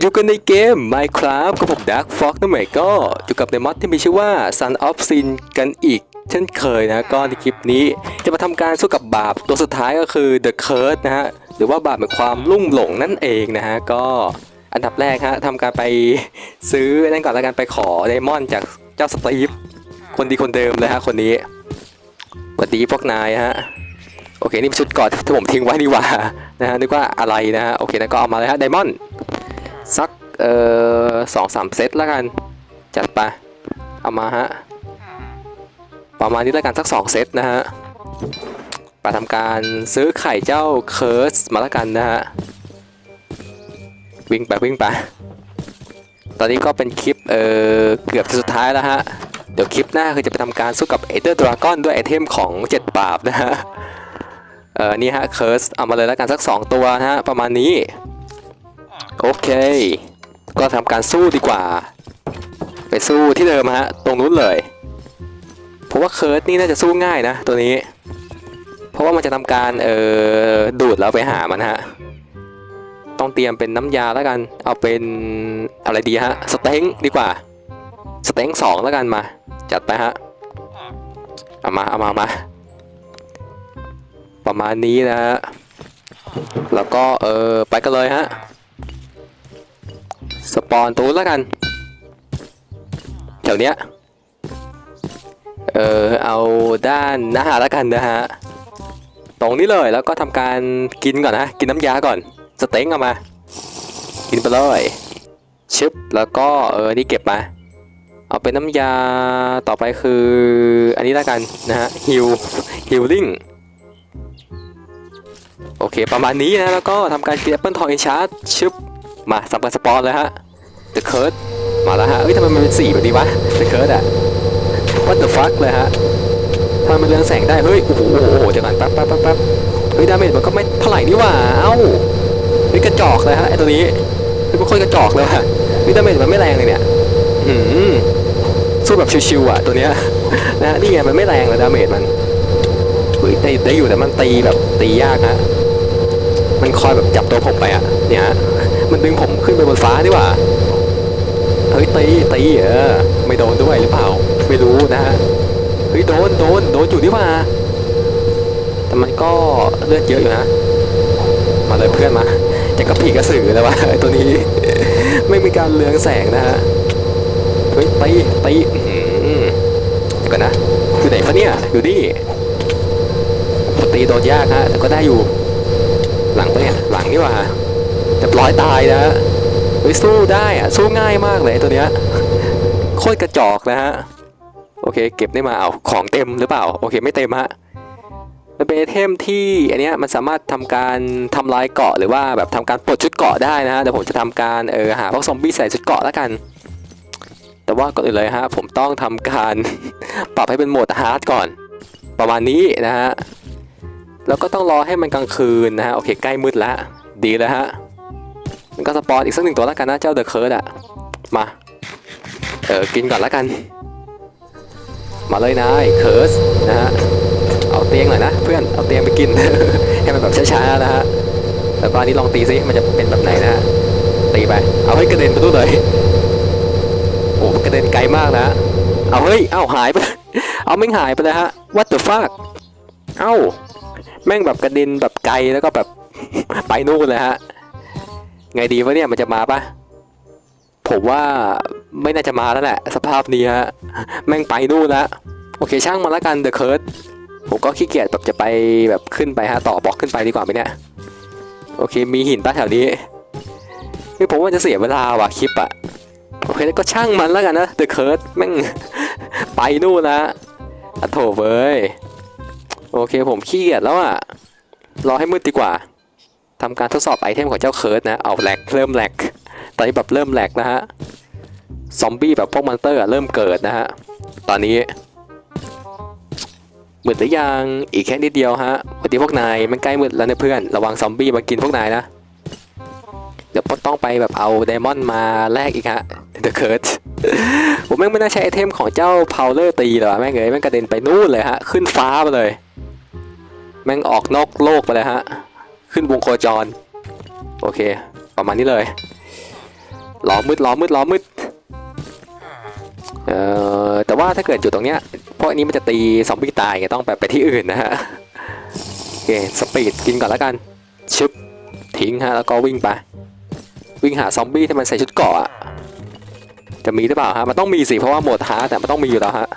อยู่กันในเกม Minecraft กับผม Dark Fox นั่นหมายก็อยู่กับในมอดที่มีชื่อว่า Sun of Sin กันอีก เช่นเคยนะก็ในคลิปนี้จะมาทำการสู้กับบาปตัวสุดท้ายก็คือ The Curse นะฮะ หรือว่าบาปแห่งความลุ่มหลงนั่นเองนะฮะ ก็อันดับแรกฮะทำการไปซื้อนั่นก่อนแล้วกันไปขอไดมอนด์จากเจ้าสตีฟคนดีคนเดิมเลยฮะคนนี้สวัสดีพวกนายฮะโอเค นี่ชุดก่อนที่ผมทิ้งไว้นี่ว่านะฮะนึกว่าอะไรนะฮะโอเคนะก็เอามาเลยฮะไดมอนด์ สักเอ่อสองสามเซตแล้วกัน จัดไป เอามาฮะ ประมาณนี้แล้วกันสักสองเซตนะฮะไปทำการซื้อไข่เจ้าเคิร์สมาแล้วกันนะฮะ วิ่งไปวิ่งไป ตอนนี้ก็เป็นคลิปเอ่อเกือบจะสุดท้ายแล้วฮะ เดี๋ยวคลิปหน้าคือจะไปทำการสู้กับเอเดอร์ดราก้อนด้วยไอเทมของเจ็ดบาปนะฮะเออนี่ฮะเคิร์สเอามาเลยแล้วกันสัก 2 ตัวนะฮะ ประมาณนี้ โอเค ก็ทำการสู้ดีกว่า ไปสู้ที่เดิมฮะ ตรงนู้นเลยเพราะว่าเคิร์สนี่น่าจะสู้ง่ายนะ ตัวนี้ เพราะว่ามันจะทำการเอ่อดูดแล้วไปหามันฮะ ต้องเตรียมเป็นน้ำยาแล้วกัน เอาเป็นอะไรดีฮะ สเต็งดีกว่า สเต็งสองแล้วกันมา จัดไปฮะ เอามา เอามามา ประมาณนี้นะฮะ แล้วก็เออไปกันเลยฮะ สปอนตูนแล้วกัน แถวเนี้ย เออเอาด้านหน้าแล้วกันนะฮะ ตรงนี้เลยแล้วก็ทำการกินก่อนนะ กินน้ำยาก่อน สเต็งเอามา กินไปเลยชึบแล้วก็เออนี่เก็บมาเอาเป็นน้ำยาต่อไปคือ อันนี้แล้วกันนะฮะฮิลฮิลลิ่งโอเค ประมาณนี้นะ แล้วก็ทำการกินแอปเปิลทองอินชาร์ดชึบ มาสับกันสปอนเลยฮะ The Curse มาแล้วฮะเอ้ยทำไมมันเป็นสีแบบนี้วะ The Curse อะ What the fuck เลยฮะทำไมมันเรืองแสงได้ เฮ้ย โอ้โหโอ้โหเดี๋ยวก่อนแป๊บแป๊บแป๊บแป๊บเฮ้ย ดาเมจมันก็ไม่เท่าไหร่นี่หว่า เอ้าเฮ้ยกระจอกเลยฮะไอตัวนี้เฮ้ยมันโคตรกระจอกเลยฮะเฮ้ย ดาเมจมันไม่แรงเลยเนี่ยหืมสู้แบบชิวๆอะตัวเนี้ยนะนี่ไงมันไม่แรงเลยดาเมจมันเฮ้ยได้ได้อยู่แต่มันตีแบบตียากฮะมันคอยแบบจับตัวผมไปอะเนี่ย มันดึงผมขึ้นไปบนฟ้าดีกว่าเฮ้ยตีตีเออไม่โดนด้วยหรือเปล่า ไม่รู้นะฮะเฮ้ยโดนโดนโดนอยู่ดีกว่าแต่มันก็เลือดเยอะอยู่นะ มาเลยเพื่อนมาจะกระผีกระสือเลยวะไอ้ตัวนี้ ไม่มีการเลืองแสงนะฮะเฮ้ยตีตีเดี๋ยวก่อนนะอยู่ไหนฟะเนี่ยอยู่นี่ตีโดนยากฮะแต่ก็ได้อยู่ หลังปะเนี่ยหลังนี่ว่า ร้อยตายนะฮะเฮ้ยสู้ได้อะสู้ง่ายมากเลยตัวเนี้ยโคตรกระจอกนะฮะโอเค เก็บได้มาเอาของเต็มหรือเปล่าโอเคไม่เต็มฮะมันเป็นไอเทมที่อันเนี้ยมันสามารถทำการทำลายเกาะหรือว่าแบบทำการปลดชุดเกาะได้นะฮะเดี๋ยวผมจะทำการเออหาพวกซอมบี้ใส่ชุดเกาะแล้วกัน แต่ว่าก่อนอื่นเลยฮะผมต้องทำการปรับให้เป็นโหมดฮาร์ดก่อน ประมาณนี้นะฮะแล้วก็ต้องรอให้มันกลางคืนนะฮะโอเคใกล้มืดแล้วดีแล้วฮะ มันก็สปอนอีกสักหนึ่งตัวแล้วกันนะเจ้าเดอะเคิร์ดอะมา เออกินก่อนแล้วกัน มาเลยนายเคิร์สนะฮะ เอาเตียงหน่อยนะ เพื่อน เอาเตียงไปกิน ให้มันแบบช้าๆนะฮะแล้วก็อันนี้ลองตีซิมันจะเป็นแบบไหนนะฮะ ตีไป เอาให้กระเด็นไปตู้เลย โอ้กระเด็นไกลมากนะ เอาเฮ้ย เอาหายไป เอาแม่งหายไปเลยฮะ what the fuck เอ้า แม่งแบบกระเด็นแบบไกลแล้วก็แบบไปนู่นเลยฮะ ไงดีวะเนี่ยมันจะมาปะผมว่าไม่น่าจะมาแล้วแหละ สภาพนี้ฮะแม่งไปนู่นแล้วโอเคช่างมาแล้วกัน The Curse ผมก็ขี้เกียจแบบจะไปแบบขึ้นไปฮะต่อบล็อกขึ้นไปดีกว่าไหมเนี่ยโอเคมีหินป้าแถวนี้คือผมว่าจะเสียเวลาว่ะคลิปอะโอเคแล้วก็ช่างมันแล้วกันนะ The Curse แม่งไปนู่นละอะโถเว้ยโอเคผมขี้เกียจแล้วอะรอให้มืดดีกว่า ทำการทดสอบไอเทมของเจ้าเคิร์ดนะ เอาแหลกเริ่มแหลก ตอนนี้แบบเริ่มแหลกนะฮะ ซอมบี้แบบพวกมอนสเตอร์อะเริ่มเกิดนะฮะ ตอนนี้มืดหรือยัง อีกแค่นิดเดียวฮะพอดีพวกนายมันใกล้มืดแล้วนะเพื่อน ระวังซอมบี้มากินพวกนายนะ เดี๋ยวต้องไปแบบเอาไดมอนด์มาแลกอีกฮะเดอะเคิร์ดผมแม่งไม่น่าใช้ไอเทมของเจ้าพาวเลอร์ตีหรอแม่งเอ้ยแม่งกระเด็นไปนู่นเลยฮะ ขึ้นฟ้าไปเลย แม่งออกนอกโลกไปเลยฮะ ขึ้นวงโคจร โอเค ประมาณนี้เลยล้อมืดล้อมืดล้อมืดเอ่อแต่ว่าถ้าเกิดอยู่ตรงเนี้ยพวกอันนี้มันจะตีซอมบี้ตายไงต้องแบบไปที่อื่นนะฮะโอเคสปีดกินก่อนแล้วกันชึบทิ้งฮะแล้วก็วิ่งไป วิ่งหาซอมบี้ที่มันใส่ชุดเกาะอจะมีหรือเปล่าฮะมันต้องมีสิเพราะว่าหมดฮาร์ดแต่มันต้องมีอยู่แล้วฮะ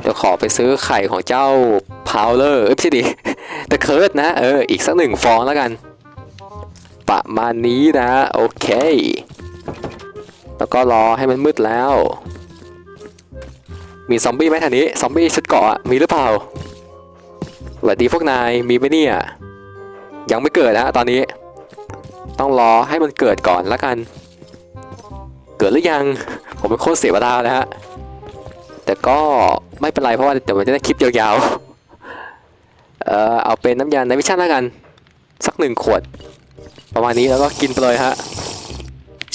เดี๋ยวขอไปซื้อไข่ของเจ้าพาวเลอร์เอ้ยพี่ดิ แต่เคิร์ดนะ เออ อีกสักหนึ่งฟองแล้วกัน ประมาณนี้นะ โอเค แล้วก็รอให้มันมืดแล้ว มีซอมบี้ไหมท่านี้ ซอมบี้ชุดเกาะมีหรือเปล่าสวัสดีพวกนาย มีไหมเนี่ย ยังไม่เกิดนะตอนนี้ ต้องรอให้มันเกิดก่อนแล้วกัน เกิดหรือยัง ผมเป็นโคตรเสียเวลาเลยฮะแต่ก็ไม่เป็นไรเพราะว่าเดี๋ยวมันจะได้คลิปยาวๆ เออเอาเป็นน้ำยาในวิชั่นแล้วกัน สักหนึ่งขวด ประมาณนี้แล้วก็กินไปเลยฮะ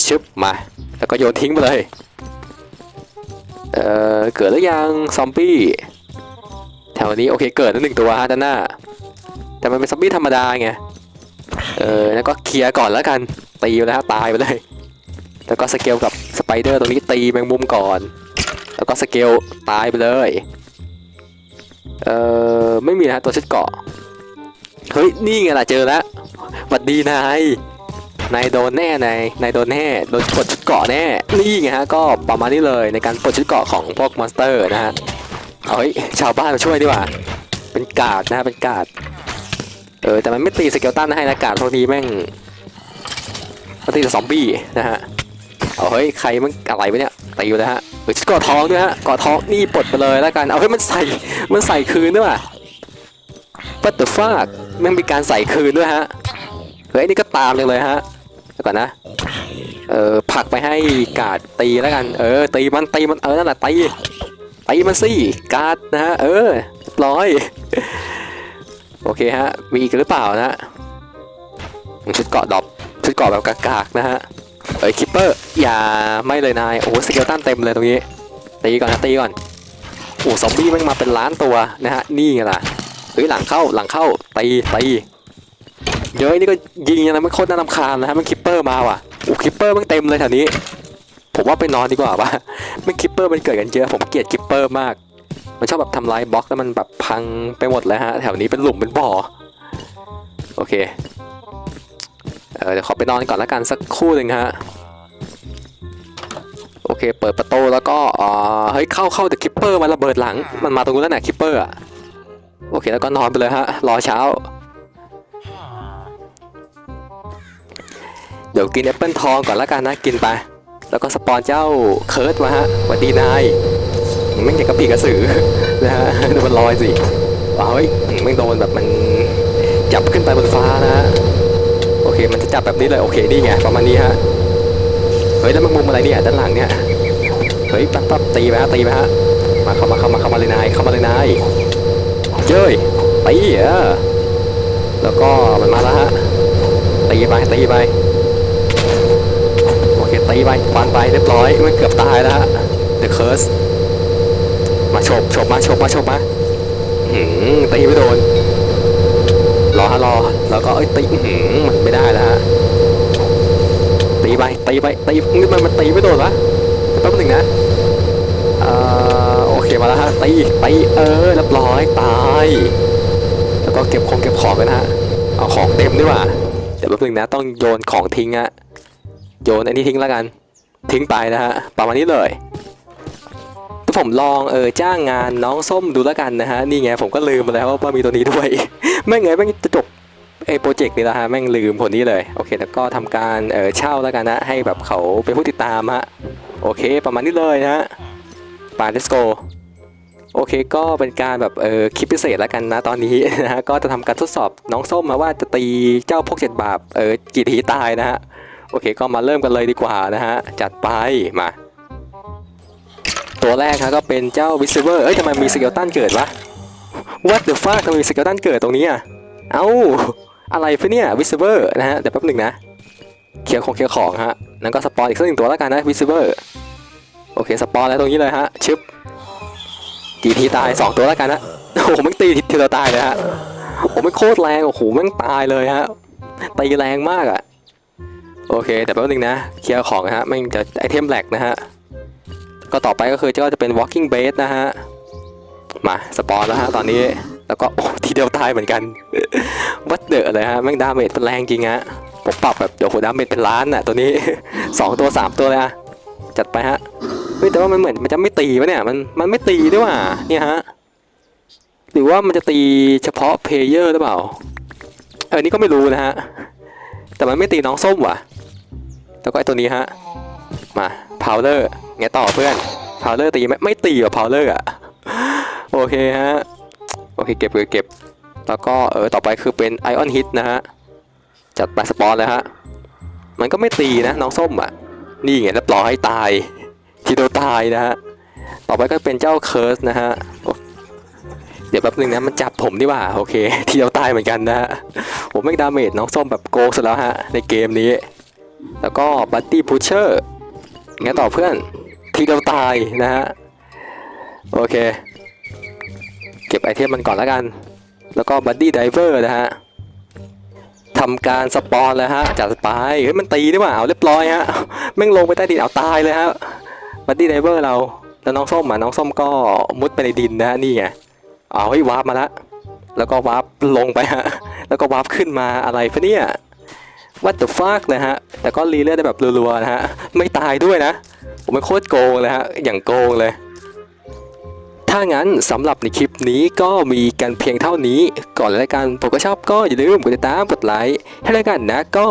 ชึบมา แล้วก็โยนทิ้งไปเลย เอ่อเกิดหรือยังซอมบี้แถวนี้โอเคเกิดแล้วหนึ่งตัวฮะด้านหน้า แต่มันเป็นซอมบี้ธรรมดาไงเออแล้วก็เคลียร์ก่อนแล้วกันตีไปแล้วฮะตายไปเลยแล้วก็สเกลกับสไปเดอร์ตรงนี้ตีแมงมุมก่อน แล้วก็สเกลตายไปเลย เออไม่มีนะตัวชุดเกาะเฮ้ยนี่ไงล่ะเจอแล้วหวัดดีนายนายโดนแน่นายนายโดนแน่โดนปลดชุดเกาะแน่นี่ไงฮะก็ประมาณนี้เลยในการปลดชุดเกาะของพวกมอนสเตอร์นะฮะเอาเฮ้ยชาวบ้านมาช่วยดีกว่าเป็นกาดนะฮะเป็นกาดเออแต่มันไม่ตีสเกลตันให้นะกาดพวกนี้แม่งมันตีแต่ซอมบี้นะฮะ เอาเฮ้ยใครมันอะไรไปเนี่ยตีอยู่แล้วฮะเฮ้ยชุดเกาะทองด้วยฮะเกราะทองนี่ปลดไปเลยแล้วกันเอาเฮ้ยมันใส่มันใส่คืนด้วยว่ะ What the fuck ม่งมีการใส่คืนด้วยฮะเฮ้ยนี่ก็ตามจังเลยฮะเดี๋ยวก่อนนะเออผลักไปให้กาดตีแล้วกันเออตีมันตีมันเออนั่นแหละตีตีมันสิกาดนะฮะเออร้อยโอเคฮะมีอีกหรือเปล่านะชุดเกาะดอปชุดเกาะแบบกากๆนะฮะ เอ้ยคิปเปอร์อย่าไม่เลยนายโอ้โหสเกลตันเต็มเลยตรงนี้ตีก่อนนะตีก่อนโอ้ซอมบี้ม่งมาเป็นล้านตัวนะฮะนี่ไงล่ะเฮ้ยหลังเข้าหลังเข้าตีตีเยอะนี่ก็ยิงนะมันโคตรน่ารำคาญนะฮะมันคิปเปอร์มาว่ะโอ้คิปเปอร์มันเต็มเลยแถวนี้ ผมว่าไปนอนดีกว่าป่ะไม่คิปเปอร์มันเกิดกันเยอะผมเกลียดคิปเปอร์มาก มันชอบแบบทำลายบล็อกแล้วมันแบบพังไปหมดเลยฮะแถวนี้เป็นหลุมเป็นบ่อโอเค อเดี๋ยวขอไปนอนก่อนล้วกันสักครู่หนึ่งฮะโอเค เปิดประตูแล้วก็อ่าเฮ้ยเข้าเข้าแต่คิปเปอร์มันระเบิดหลัง มันมาตรงนู้นแล้วน่ะคิปเปอร์อะโอเคแล้วก็นอนไปเลยฮะรอเช้า เดี๋ยวกินแอปเปิลทองก่อนล้วกันนะกินไป แล้วก็สปอนเจ้าเคิร์ดมาฮะสวัสดีนายไม่งอยากระปีกระสือนะฮะดูมันลอยสิเฮ้ยไม่งโดนแบบมันจับขึ้นไปบนฟ้านะฮะ โอเค มันจะจับแบบนี้เลยโอเคนี่ไงประมาณนี้ฮะเฮ้ยแล้วมันมุมอะไรเนี่ยด้านหลังเนี่ยเฮ้ยปั๊บปั๊บตีไปฮะตีไปฮะมาเข้ามาเข้ามาเข้ามาเลยนายเข้ามาเลยนายเจ้ยตีเออแล้วก็มันมาแล้วฮะตีไปตีไปโอเคตีไปฟันไปเรียบร้อยมันเกือบตายแล้วฮะ The Curse มาฉบฉบมาฉบมาฉบมาหืมตีไม่โดน รอฮะรอ แล้วก็เอ้ยตีหืมมันไม่ได้แล้วฮะตีไปตีไปตีนี่มันมันตีไม่โดนวะแป๊บหนึ่งนะเอ่อโอเคมาแล้วฮะตีตีเออเรียบร้อยตายแล้วก็เก็บของเก็บของกันนะฮะเอาของเต็มดีกว่าเดี๋ยวแป๊บนึงนะต้องโยนของทิ้งอะโยนอันนี้ทิ้งแล้วกัน ทิ้งไปนะฮะประมาณนี้เลย ผมลองเออจ้างงานน้องส้มดูแล้วกันนะฮะนี่ไงผมก็ลืมไปแล้วว่ามีตัวนี้ด้วยไม่งไงแม่งจะจบไอ้โปรเจกต์นี้แล้วฮะแม่งลืมผลนี้เลยโอเคแล้วก็ทำการเออเช่าแล้วกันนะให้แบบเขาเป็นผู้ติดตามฮะโอเคประมาณนี้เลยนะฮะปา let's go โอเคก็เป็นการแบบเออคลิปพิเศษแล้วกันนะตอนนี้นะฮะก็จะทำการทดสอบน้องส้มมาว่าจะตีเจ้าพวกเจ็ดบาปเออกี่ทีตายนะฮะโอเคก็มาเริ่มกันเลยดีกว่านะฮะจัดไปมา ตัวแรกครับก็เป็นเจ้าวิสเวอร์เอ้ยทำไมมีสเกลตันเกิดวะ What the fuck ทำไมมีสเกลตันเกิดตรงนี้อะเอ้าอะไรเพื่อเนี่ยวิสเวอร์นะฮะเดี๋ยวแป๊บหนึ่งนะเคลียร์ของเคลียร์ของฮะนั้นก็สปอนอีกสักหนึ่งตัวแล้วกันนะวิสเวอร์โอเคสปอนแล้วตรงนี้เลยฮะชึบกี่ทีตายสองตัวแล้วกันนะโอ้โหแม่งตีทีละตายเลยฮะโอ้โหแม่งโคตรแรงโอ้โหแม่งตายเลยฮะตีแรงมากอะ่ะโอเคแต่แป๊บนึงนะเคลียร์ของนะฮะม่งั้นจะไอเทมแหลกนะฮะ ก็ต่อไปก็คือก็จะเป็น walking base นะฮะ มาสปอนแล้วฮะตอนนี้ แล้วก็โอ้ทีเดียวตายเหมือนกัน วัดเดอะเลยฮะแม่งดาเมจเป็นแรงจริงฮะผมปรับแบบเดี๋ยวโหดาเมจเป็นล้านอะตัวนี้สองตัวสามตัวเลยอะจัดไปฮะเฮ้ยแต่ว่ามันเหมือนมันจะไม่ตีวะเนี่ยมันมันไม่ตีด้วยว่ะเนี่ยฮะหรือว่ามันจะตีเฉพาะเพลเยอร์หรือเปล่าเออนี่ก็ไม่รู้นะฮะแต่มันไม่ตีน้องส้มว่ะ แล้วก็ไอตัวนี้ฮะมา พาวเลอร์ไงต่อเพื่อนพาวเลอร์ตีไหมไม่ตีว่ะพาวเลอร์อะโอเคฮะโอเคเก็บเก็บเก็บแล้วก็เออต่อไปคือเป็นไอออนฮิตนะฮะจัดไปสปอนเลยฮะมันก็ไม่ตีนะน้องส้มอะนี่ไงแล้วปล่อยให้ตายทีเดียวตายนะฮะต่อไปก็เป็นเจ้าเคิร์สนะฮะเดี๋ยวแป๊บนึงนะมันจับผมดีกว่าโอเค ทีเดียวตายเหมือนกันนะฮะผมไม่ดาเมจน้องส้มแบบโกงซะแล้วฮะในเกมนี้ แล้วก็บัตตี้พุชเชอร์ งั้นต่อเพื่อนทีเดียวตายนะฮะ โอเค เก็บไอเทมมันก่อนแล้วกัน แล้วก็บัดดี้ไดเวอร์นะฮะทำการสปอนเลยฮะจัดไปเฮ้ยมันตีไดีกว่าเอาเรียบร้อยฮะแม่งลงไปใต้ดินเอาตายเลยฮะบัดดี้ไดเวอร์เราแล้วน้องส้มอะน้องส้มก็มุดไปในดินนะฮะนี่ไงเอาให้ยวาร์ปมาละแล้วก็วาร์ปลงไปฮะแล้วก็วาร์ปขึ้นมาอะไรฟะเนี่ย what the fuck เลยฮะ แต่ก็รีเลือดได้แบบรัวๆนะฮะ ไม่ตายด้วยนะ ผมเป็นโคตรโกงเลยฮะ อย่างโกงเลย ถ้างั้นสำหรับในคลิปนี้ก็มีกันเพียงเท่านี้ ก่อนรายการผมก็ชอบก็อย่าลืมกดติดตามกดไลค์ให้รายการนะ ก็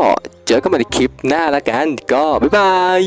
เจอกันใหม่ในคลิปหน้าละกัน ก็บ๊ายบาย